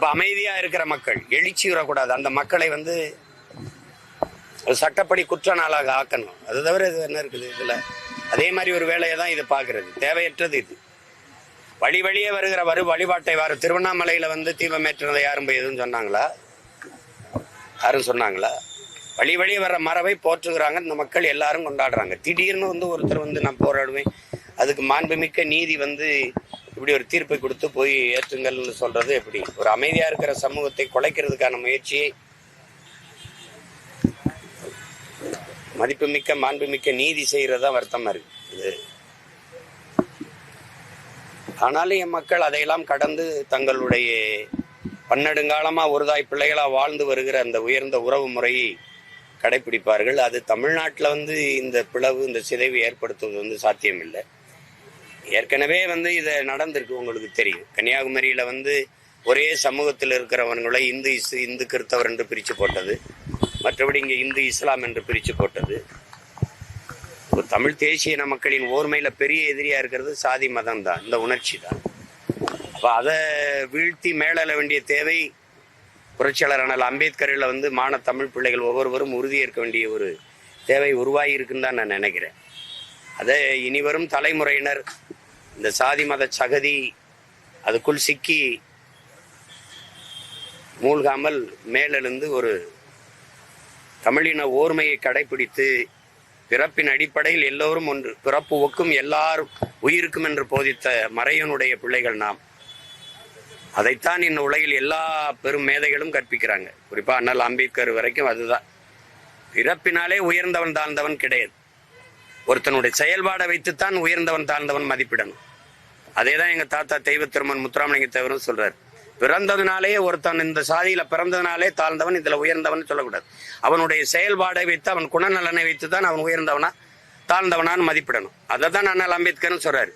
அப்ப அமைதியா இருக்கிற மக்கள் எழுச்சி வரக்கூடாது. அந்த மக்களை வந்து ஒரு சட்டப்படி குற்ற நாளாக ஆக்கணும். அது தவிர இது என்ன இருக்குது இதுல? அதே மாதிரி ஒரு வேலையை தான் இது பாக்குறது தேவையற்றது இது. வழி வழியே வருகிற வரு வழிபாட்டை வார. திருவண்ணாமலையில வந்து தீபமேற்றினதை யாரும் போய் எதுவும் சொன்னாங்களா? யாரும் சொன்னாங்களா? வழி வழியே வர்ற மரபை போற்றுகிறாங்க. இந்த மக்கள் எல்லாரும் கொண்டாடுறாங்க. திடீர்னு வந்து ஒருத்தர் வந்து நான் போராடுவேன். அதுக்கு மாண்புமிக்க நீதி வந்து இப்படி ஒரு தீர்ப்பை கொடுத்து போய் ஏற்றுங்கள்னு சொல்றது எப்படி? ஒரு அமைதியா இருக்கிற சமூகத்தை குலைக்கிறதுக்கான முயற்சியை மதிப்புமிக்க மாண்புமிக்க நீதி செய்கிறதா தான் வருத்தமா இருக்கு. இது ஆனாலும் என் மக்கள் அதையெல்லாம் கடந்து தங்களுடைய பன்னெடுங்காலமா ஒருதாய் பிள்ளைகளா வாழ்ந்து வருகிற அந்த உயர்ந்த உறவு முறையை கடைபிடிப்பார்கள். அது தமிழ்நாட்டில் வந்து இந்த பிளவு இந்த சிதைவு ஏற்படுத்துவது வந்து சாத்தியமில்லை. ஏற்கனவே வந்து இதை நடந்திருக்கு உங்களுக்கு தெரியும். கன்னியாகுமரியில வந்து ஒரே சமூகத்தில் இருக்கிறவங்களை இந்து இஸ் இந்து கிறிஸ்தவர் என்று பிரித்து போட்டது. மற்றபடி இங்கே இந்து இஸ்லாம் என்று பிரித்து போட்டது. ஒரு தமிழ் தேசிய இன மக்களின் ஓர்மையில பெரிய எதிரியா இருக்கிறது சாதி மதம் தான் இந்த உணர்ச்சி தான் அப்போ அதை வீழ்த்தி மேலெழ வேண்டிய தேவை புரட்சியாளர் அண்ணல் அம்பேத்கரில் வந்து மான தமிழ் பிள்ளைகள் ஒவ்வொருவரும் உறுதியேற்க வேண்டிய ஒரு தேவை உருவாகி இருக்குன்னு தான் நான் நினைக்கிறேன். அதை இனி வரும் தலைமுறையினர் இந்த சாதி மத சகதி அதுக்குள் சிக்கி மூழ்காமல் மேலெழுந்து ஒரு தமிழின ஓர்மையை கடைபிடித்து பிறப்பின் அடிப்படையில் எல்லோரும் ஒன்று பிறப்பு ஒக்கும் எல்லாரும் உயிருக்கும் என்று போதித்த மறையனுடைய பிள்ளைகள் நாம். அதைத்தான் இந்த உலகில் எல்லா பெரும் மேதைகளும் கற்பிக்கிறாங்க. குறிப்பா அண்ணல் அம்பேத்கர் வரைக்கும் அதுதான். பிறப்பினாலே உயர்ந்தவன் தாழ்ந்தவன் கிடையாது. ஒருத்தனுடைய செயல்பாடை வைத்துத்தான் உயர்ந்தவன் தாழ்ந்தவன் மதிப்பிடணும். அதே தான் எங்கள் தாத்தா தெய்வ திருமன் முத்துராமலிங்க தேவரும் சொல்கிறார் பிறந்ததுனாலே ஒருத்தன் இந்த சாதியில பிறந்ததுனாலே தாழ்ந்தவன் இதுல உயர்ந்தவன் சொல்லக்கூடாது. அவனுடைய செயல்பாடை வைத்து அவன் குணநலனை வைத்து தான் அவன் உயர்ந்தவனா தாழ்ந்தவனான்னு மதிப்பிடணும். அதை தான் அண்ணல் அம்பேத்கர்னு சொல்றாரு.